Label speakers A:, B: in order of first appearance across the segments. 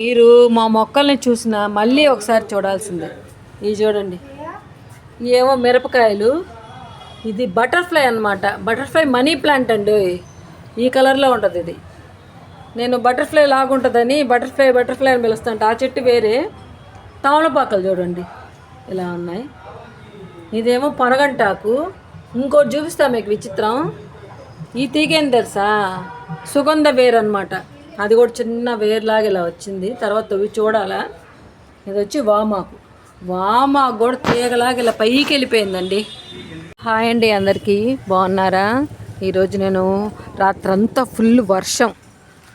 A: మీరు మా మొక్కల్ని చూసిన మళ్ళీ ఒకసారి చూడాల్సిందే. ఇవి చూడండి. ఏమో మిరపకాయలు. ఇది బటర్ఫ్లై అన్నమాట. బటర్ఫ్లై మనీ ప్లాంట్ అండి. ఈ కలర్లో ఉంటుంది ఇది. నేను బటర్ఫ్లై లాగుంటుందని బటర్ఫ్లై బటర్ఫ్లై అని పిలుస్తాను. ఆ చెట్టు వేరే. తమలపాకలు చూడండి. ఇలా ఉన్నాయి. ఇదేమో పొనగంటాకు. ఇంకోటి చూపిస్తా మీకు విచిత్రం. ఈ తీగేం తెలుసా? సుగంధ వేరు అనమాట అది కూడా చిన్న వేర్లాగా ఇలా వచ్చింది. తర్వాత ఇవి చూడాలా? ఇది వచ్చి వామాకు. వామాకు కూడా తీగలాగా ఇలా పైకి వెళ్ళిపోయిందండి. హాయ్ అండి అందరికీ. బాగున్నారా? ఈరోజు నేను రాత్రంతా ఫుల్ వర్షం.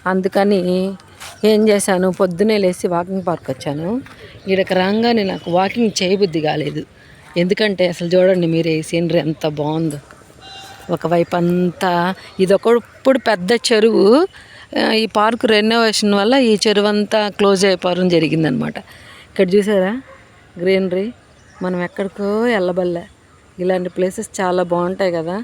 A: అందుకని ఏం చేశాను? పొద్దునే లేచి వాకింగ్ పార్క్ వచ్చాను. ఈడకి రాగానే నాకు వాకింగ్ చేయబుద్ధి కాలేదు. ఎందుకంటే అసలు చూడండి మీరే ఈ సీనరీ ఎంత బాగుందో. ఒకవైపు అంతా ఇదొకప్పుడు పెద్ద చెరువు ఈ పార్క్ రెనోవేషన్ వల్ల ఈ చెరువు అంతా క్లోజ్ అయిపోవడం జరిగిందనమాట. ఇక్కడ చూసారా? గ్రీనరీ మనం ఎక్కడికో వెళ్ళబల్లే ఇలాంటి ప్లేసెస్ చాలా బాగుంటాయి కదా.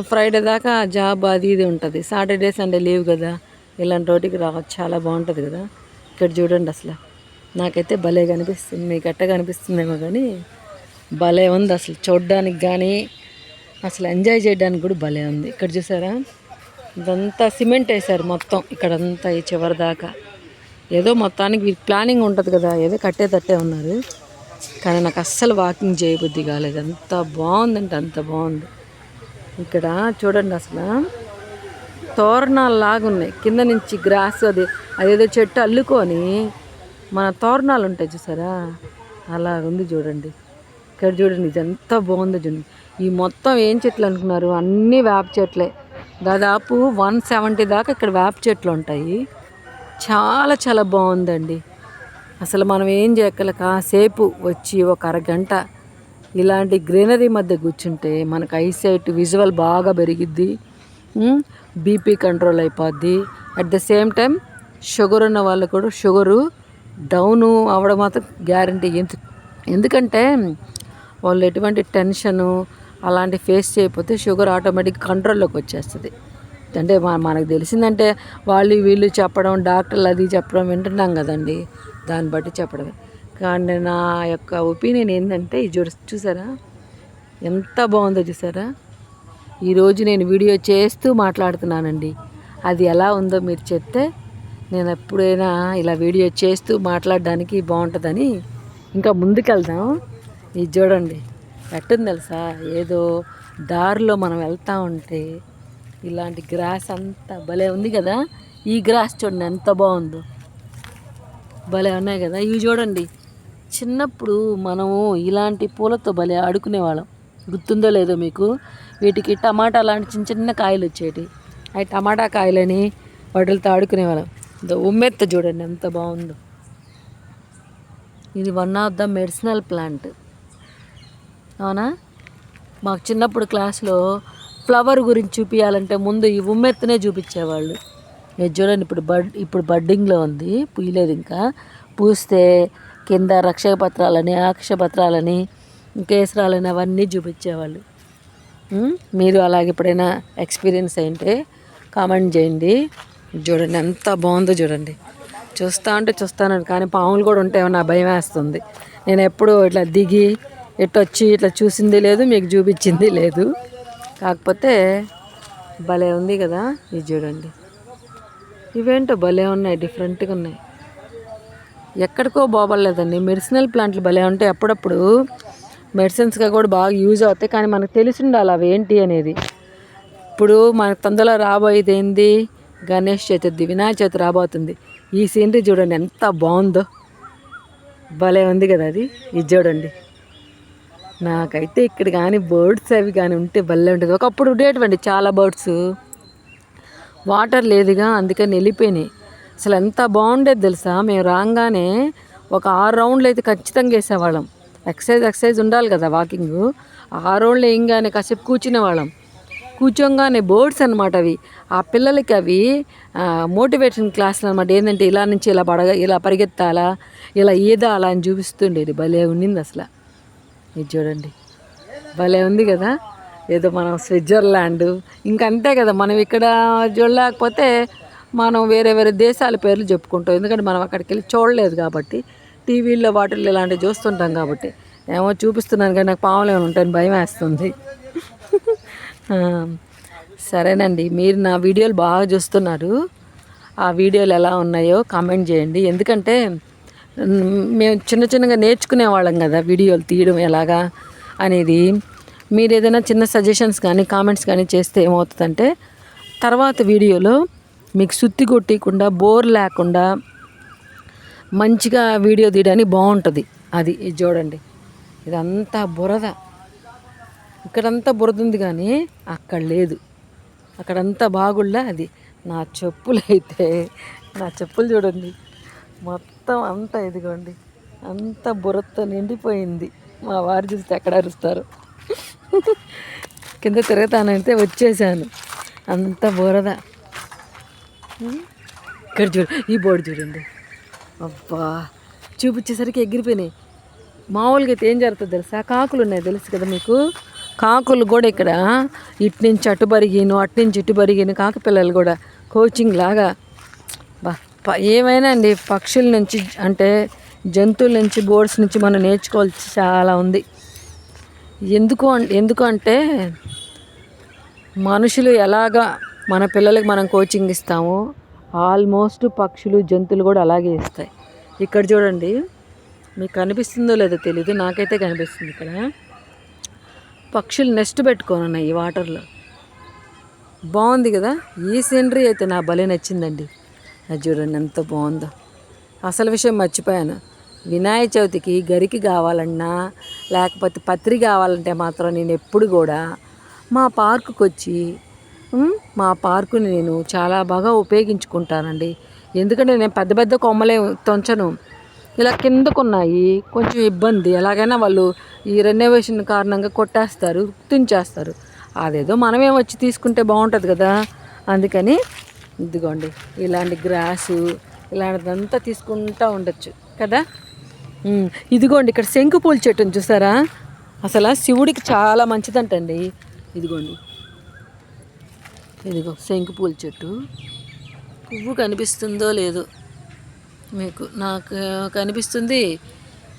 A: ఫ్రైడే దాకా జాబ్ అది ఇది ఉంటుంది. సాటర్డే సండే లీవ్ కదా. ఇలాంటి రోటికి రావచ్చు చాలా బాగుంటుంది కదా. ఇక్కడ చూడండి అసలు. నాకైతే భలే కనిపిస్తుంది. మీకు అట్ట కనిపిస్తుందేమో కానీ భలే ఉంది అసలు. చూడడానికి కానీ అసలు ఎంజాయ్ చేయడానికి కూడా భలే ఉంది. ఇక్కడ చూసారా? ఇదంతా సిమెంట్ వేశారు మొత్తం ఇక్కడంతా ఈ చివరి దాకా. ఏదో మొత్తానికి ప్లానింగ్ ఉంటుంది కదా ఏదో కట్టేటట్టే ఉన్నారు. కానీ నాకు అస్సలు వాకింగ్ చేయబుద్ధి కాలేదు. అంత బాగుందంటే అంత బాగుంది. ఇక్కడ చూడండి అసలు. తోరణాలు లాగున్నాయి కింద నుంచి గ్రాస్ అది అదేదో చెట్టు అల్లుకొని మన తోరణాలు ఉంటాయి చూసారా? అలాగుంది చూడండి. ఇక్కడ చూడండి ఇది ఎంత బాగుందో చూడండి. ఈ మొత్తం ఏం చెట్లు అనుకున్నారు? అన్నీ వేప చెట్లే. దాదాపు వన్ సెవెంటీ దాకా ఇక్కడ వేప చెట్లు ఉంటాయి. చాలా చాలా బాగుందండి. అసలు మనం ఏం చేయగల కాసేపు వచ్చి ఒక అరగంట ఇలాంటి గ్రీనరీ మధ్య కూర్చుంటే మనకు ఐసైట్ విజువల్ బాగా పెరిగిద్ది. బీపీ కంట్రోల్ అయిపోద్ది. At the same time sugar ఉన్న వాళ్ళు కూడా షుగరు డౌన్ అవ్వడం మాత్రం గ్యారంటీ. ఎందు ఎందుకంటే వాళ్ళు ఎటువంటి టెన్షను అలాంటి ఫేస్ చేయకపోతే షుగర్ ఆటోమేటిక్ కంట్రోల్లోకి వచ్చేస్తుంది. అంటే మనకు తెలిసిందంటే వాళ్ళు వీళ్ళు చెప్పడం డాక్టర్లు అది చెప్పడం వింటున్నాం కదండి. దాన్ని బట్టి చెప్పడమే. కానీ నా యొక్క ఒపీనియన్ ఏంటంటే ఇది చూసారా? ఎంత బాగుందో చూసారా? ఈరోజు నేను వీడియో చేస్తూ మాట్లాడుతున్నానండి. అది ఎలా ఉందో మీరు చెప్తే నేను ఎప్పుడైనా ఇలా వీడియో చేస్తూ మాట్లాడడానికి బాగుంటుందని. ఇంకా ముందుకెళ్దాం. ఇది చూడండి. ఎట్టుంది తెలుసా? ఏదో దారిలో మనం వెళ్తూ ఉంటే ఇలాంటి గ్రాస్ అంతా భలే ఉంది కదా? ఈ గ్రాస్ చూడండి ఎంత బాగుందో. భలే ఉన్నాయి కదా? ఇవి చూడండి. చిన్నప్పుడు మనము ఇలాంటి పూలతో భలే ఆడుకునేవాళ్ళం. గుర్తుందో లేదో మీకు? వీటికి టమాటా లాంటి చిన్న చిన్న కాయలు వచ్చేటి. అవి టమాటా కాయలని వాటితో ఆడుకునేవాళ్ళం. ఇదో ఉమ్మెత్త చూడండి ఎంత బాగుందో. ఇది one of the medicinal plant అవునా? మాకు చిన్నప్పుడు క్లాస్లో ఫ్లవర్ గురించి చూపించాలంటే ముందు ఈ ఉమ్మెత్తనే చూపించేవాళ్ళు. మీరు చూడండి ఇప్పుడు బడ్ ఇప్పుడు బడ్డింగ్లో ఉంది పూయలేదు ఇంకా. పూస్తే కింద రక్షక పత్రాలని ఆక్ష పత్రాలని కేసరాలని అవన్నీ చూపించేవాళ్ళు. మీరు అలాగే ఎప్పుడైనా ఎక్స్పీరియన్స్ అయింటే కామెంట్ చేయండి. చూడండి ఎంత బాగుందో చూడండి. చూస్తా ఉంటే చూస్తాను కానీ పాములు కూడా ఉంటాయో నా భయం వేస్తుంది. నేను ఎప్పుడు ఇట్లా దిగి ఇట్లా వచ్చి ఇట్లా చూసింది లేదు మీకు చూపించింది లేదు. కాకపోతే భలే ఉంది కదా ఇది చూడండి. ఇవేంటో భలే ఉన్నాయి డిఫరెంట్గా ఉన్నాయి. ఎక్కడికో బాగోలేదండి మెడిసినల్ ప్లాంట్లు భలే ఉంటాయి అప్పుడప్పుడు. మెడిసిన్స్గా కూడా బాగా యూజ్ అవుతాయి కానీ మనకు తెలిసి ఉండాలి అవి ఏంటి అనేది. ఇప్పుడు మనకు తొందరలో రాబోయేది ఏంది? గణేష్ చతుర్థి వినాయక చవితి రాబోతుంది. ఈ సీనరీ చూడండి ఎంత బాగుందో. భలే ఉంది కదా అది. ఇది చూడండి. నాకైతే ఇక్కడ కానీ బర్డ్స్ అవి కానీ ఉంటే భలే ఉంటుంది. ఒకప్పుడు ఉండేటువంటి చాలా బర్డ్స్. వాటర్ లేదుగా అందుకని వెళ్ళిపోయినాయి. అసలు ఎంత బాగుండేది తెలుసా? మేము రాగానే ఒక ఆరు రౌండ్లు అయితే ఖచ్చితంగా వేసేవాళ్ళం. ఎక్సర్సైజ్ ఎక్సర్సైజ్ ఉండాలి కదా వాకింగ్. ఆరు రౌండ్లు వేయంగానే కాసేపు కూర్చునే వాళ్ళం కూర్చోగానే బోర్డ్స్ అనమాట అవి. ఆ పిల్లలకి అవి మోటివేషన్ క్లాసులు అనమాట ఏంటంటే ఇలా నుంచి ఇలా పడగ ఇలా పరిగెత్తాలా ఇలా ఈదాలా అని చూపిస్తుండేది. భలే ఉండింది అసలు. ఇది చూడండి. భలే ఉంది కదా? ఏదో మనం స్విట్జర్లాండ్ ఇంకంతే కదా? మనం ఇక్కడ చూడలేకపోతే మనం వేరే వేరే దేశాల పేర్లు చెప్పుకుంటాం. ఎందుకంటే మనం అక్కడికి వెళ్ళి చూడలేదు కాబట్టి టీవీల్లో వాటిల్లో ఇలాంటివి చూస్తుంటాం కాబట్టి. ఏమో చూపిస్తున్నాను కానీ నాకు పాములు ఏమైనా ఉంటాయని భయం వేస్తుంది. సరేనండి. మీరు నా వీడియోలు బాగా చూస్తున్నారు. ఆ వీడియోలు ఎలా ఉన్నాయో కామెంట్ చేయండి. ఎందుకంటే మేము చిన్న చిన్నగా నేర్చుకునే వాళ్ళం కదా వీడియోలు తీయడం ఎలాగా అనేది. మీరు ఏదైనా చిన్న సజెషన్స్ కానీ కామెంట్స్ కానీ చేస్తే ఏమవుతుందంటే తర్వాత వీడియోలో మీకు సుత్తి కొట్టకుండా బోర్ లేకుండా మంచిగా వీడియో తీయడానికి బాగుంటుంది. అది ఇది చూడండి. ఇదంతా బురద. ఇక్కడంతా బురద ఉంది కానీ అక్కడ లేదు. అక్కడంతా బాగుళ్ళ అది నా చెప్పులు అయితే నా చెప్పులు చూడండి. మొత్తం అంతా ఇదిగోండి. అంత బురదతో నిండిపోయింది. మా వారు చూస్తే ఎక్కడ అరుస్తారు? కింద తిరుగుతానంటే వచ్చేసాను. అంత బురద. ఇక్కడ చూడు ఈ బోర్డు చూడండి. అబ్బా చూపించేసరికి ఎగిరిపోయినాయి. మామూలుగా అయితే ఏం జరుగుతుంది తెలుసా? కాకులు ఉన్నాయి తెలుసు కదా మీకు? కాకులు కూడా ఇక్కడ ఇటు నుంచి అటు బరిగిను అటు నుంచి ఇటు బరిగిను కాకి పిల్లలు కూడా. కోచింగ్ లాగా. బా ఏమైనా అండి పక్షుల నుంచి అంటే జంతువుల నుంచి బోర్డ్స్ నుంచి మనం నేర్చుకోవాల్సి చాలా ఉంది. ఎందుకు అన్- ఎందుకు అంటే మనుషులు ఎలాగా మన పిల్లలకి మనం కోచింగ్ ఇస్తామో ఆల్మోస్ట్ పక్షులు జంతువులు కూడా అలాగే ఇస్తాయి. ఇక్కడ చూడండి మీకు కనిపిస్తుందో లేదో తెలీదు నాకైతే కనిపిస్తుంది ఇక్కడ. పక్షులు నెస్ట్ పెట్టుకోను ఈ వాటర్లో బాగుంది కదా? ఈ సీనరీ అయితే నా భలే నచ్చిందండి. అది చూడండి ఎంత బాగుందో. అసలు విషయం మర్చిపోయాను. వినాయక చవితికి గరికి కావాలన్నా లేకపోతే పత్రి కావాలంటే మాత్రం నేను ఎప్పుడు కూడా మా పార్కుకి వచ్చి మా పార్కుని నేను చాలా బాగా ఉపయోగించుకుంటానండి. ఎందుకంటే నేను పెద్ద పెద్ద కొమ్మలే తుంచను. ఇలా కిందకున్నాయి కొంచెం ఇబ్బంది. ఎలాగైనా వాళ్ళు ఈ రెనోవేషన్ కారణంగా కొట్టేస్తారు తుంచేస్తారు అదేదో మనమే వచ్చి తీసుకుంటే బాగుంటుంది కదా. అందుకని ఇదిగోండి ఇలాంటి గ్రాసు ఇలాంటిదంతా తీసుకుంటూ ఉండొచ్చు కదా? ఇదిగోండి ఇక్కడ శంకు పూల చెట్టుని చూసారా? అసలు శివుడికి చాలా మంచిదంటండి. ఇదిగోండి ఇదిగో శంకు పూల చెట్టు. పువ్వు కనిపిస్తుందో లేదో మీకు నాకు కనిపిస్తుంది.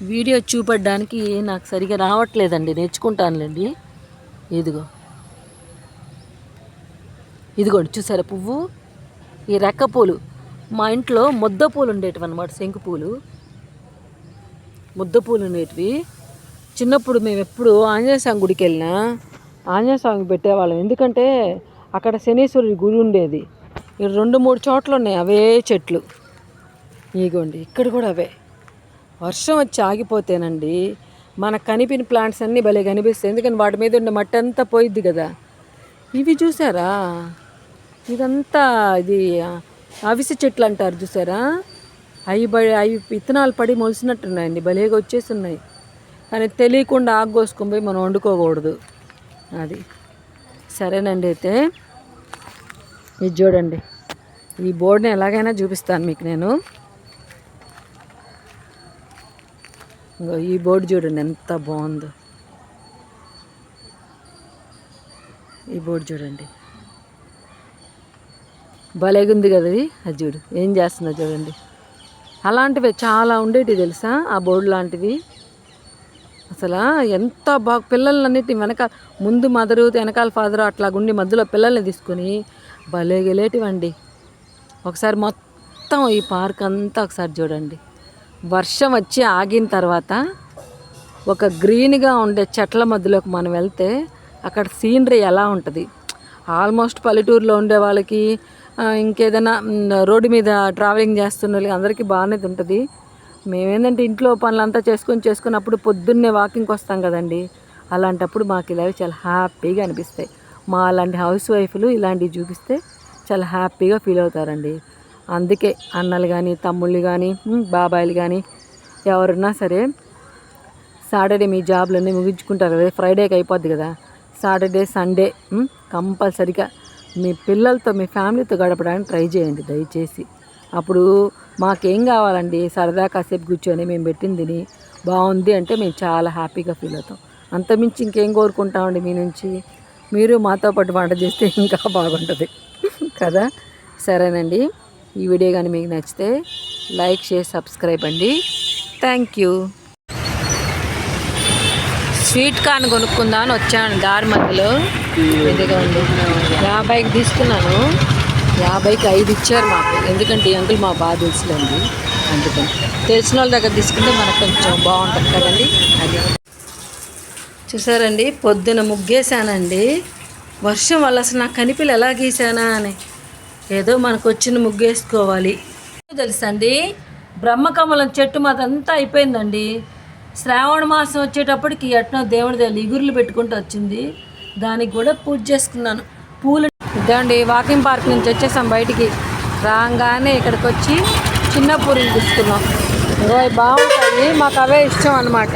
A: వీడియో చూపడానికి నాకు సరిగా రావట్లేదండి నేర్చుకుంటానులేండి. ఇదిగో ఇదిగోండి చూసారా పువ్వు? ఈ రెక్క పూలు. మా ఇంట్లో ముద్ద పూలు ఉండేటివి అనమాట శంకు పూలు. ముద్ద పూలు ఉండేటివి. చిన్నప్పుడు మేము ఎప్పుడు ఆంజనేయ స్వామి గుడికి వెళ్ళినా ఆంజనేయ స్వామి పెట్టేవాళ్ళం. ఎందుకంటే అక్కడ శనీశ్వరుడి గుడి ఉండేది. ఈ రెండు మూడు చోట్ల ఉన్నాయి. అవే చెట్లు. ఇగోండి ఇక్కడ కూడా అవే. వర్షం వచ్చి ఆగిపోతేనండి మనకు కనిపిన ప్లాంట్స్ అన్నీ భలే కనిపిస్తాయి. ఎందుకంటే వాటి మీద ఉండే మట్టి అంతా పోయిద్ది కదా. ఇవి చూసారా? ఇదంతా ఇది అవిసె చెట్లు అంటారు చూసారా? అవి బడి అవి విత్తనాలు పడి మొలిసినట్టున్నాయండి భలేగా వచ్చేస్తున్నాయి. కానీ తెలియకుండా ఆకు పోయి మనం వండుకోకూడదు. అది సరేనండి అయితే. ఇది చూడండి. ఈ బోర్డుని ఎలాగైనా చూపిస్తాను మీకు నేను. ఈ బోర్డు చూడండి ఎంత బాగుందో. ఈ బోర్డు చూడండి. భలేగుంది కదా అది అది చూడు ఏం చేస్తుందో చూడండి. అలాంటివి చాలా ఉండేటివి తెలుసా ఆ బోర్డు లాంటివి అసలు ఎంత బాగా పిల్లలన్నిటి వెనక ముందు మదరు వెనకాల ఫాదరు అట్లా గుండి మధ్యలో పిల్లల్ని తీసుకుని భలే గెలేటివండి. ఒకసారి మొత్తం ఈ పార్క్ అంతా ఒకసారి చూడండి. వర్షం వచ్చి ఆగిన తర్వాత ఒక గ్రీన్గా ఉండే చెట్ల మధ్యలోకి మనం వెళ్తే అక్కడ సీనరీ ఎలా ఉంటుంది? ఆల్మోస్ట్ పల్లెటూరులో ఉండే వాళ్ళకి ఇంకేదైనా రోడ్డు మీద ట్రావెలింగ్ చేస్తున్న వాళ్ళకి అందరికీ బాగానే ఉంటుంది. మేమేంటంటే ఇంట్లో పనులంతా చేసుకొని చేసుకున్నప్పుడు పొద్దున్నే వాకింగ్కి వస్తాం కదండి. అలాంటప్పుడు మాకు ఇలాగ చాలా హ్యాపీగా అనిపిస్తాయి. మా అలాంటి హౌస్ వైఫ్లు ఇలాంటివి చూపిస్తే చాలా హ్యాపీగా ఫీల్ అవుతారండి. అందుకే అన్నలు కానీ తమ్ముళ్ళు కానీ బాబాయిలు కానీ ఎవరున్నా సరే సాటర్డే మీ జాబ్లన్నీ ముగించుకుంటారు కదా ఫ్రైడేకి అయిపోద్ది కదా. సాటర్డే సండే కంపల్సరిగా మీ పిల్లలతో మీ ఫ్యామిలీతో గడపడానికి ట్రై చేయండి దయచేసి. అప్పుడు మాకేం కావాలండి? సరదా కాసేపు కూర్చొని మేము పెట్టింది తిని బాగుంది అంటే మేము చాలా హ్యాపీగా ఫీల్ అవుతాం. అంతమించి ఇంకేం కోరుకుంటామండి మీ నుంచి? మీరు మాతో పాటు వంట చేస్తే ఇంకా బాగుంటుంది. కదా? సరేనండి. ఈ వీడియో కానీ మీకు నచ్చితే లైక్ షేర్ సబ్స్క్రైబ్ అండి. Thank you. స్వీట్ కార్న్ కొనుక్కుందామని వచ్చాను దారి మధ్యలో. యాభైకి తీసుకున్నాను. యాభైకి ఐదు ఇచ్చారు మాకు. ఎందుకంటే ఈ అంకుల్ మా బాగా తెలుసులేండి. అందుకని. తెలిసిన వాళ్ళ దగ్గర తీసుకుంటే మనకు కొంచెం బాగుంటుంది కదండి. అది. చూసారండి పొద్దున ముగ్గేసానండి వర్షం వల్ల అసలు నాకు కనిపిలు ఎలా గీసానా అని. ఏదో మనకు వచ్చిన ముగ్గేసుకోవాలి తెలుసండి బ్రహ్మకమలం చెట్టు మాదంతా అయిపోయిందండి. శ్రావణ మాసం వచ్చేటప్పటికి ఎట్నో దేవుడి దగ్గర ఇగురులు పెట్టుకుంటూ వచ్చింది. దానికి కూడా పూజ చేసుకున్నాను. పూలు ఇదండి వాకింగ్ పార్క్ నుంచి వచ్చేసాం బయటికి. రాగానే ఇక్కడికి వచ్చి చిన్న పూరీలు తీసుకున్నాం. బాగుంటుంది బాగుంటాయి. మాకు అవే ఇష్టం అన్నమాట.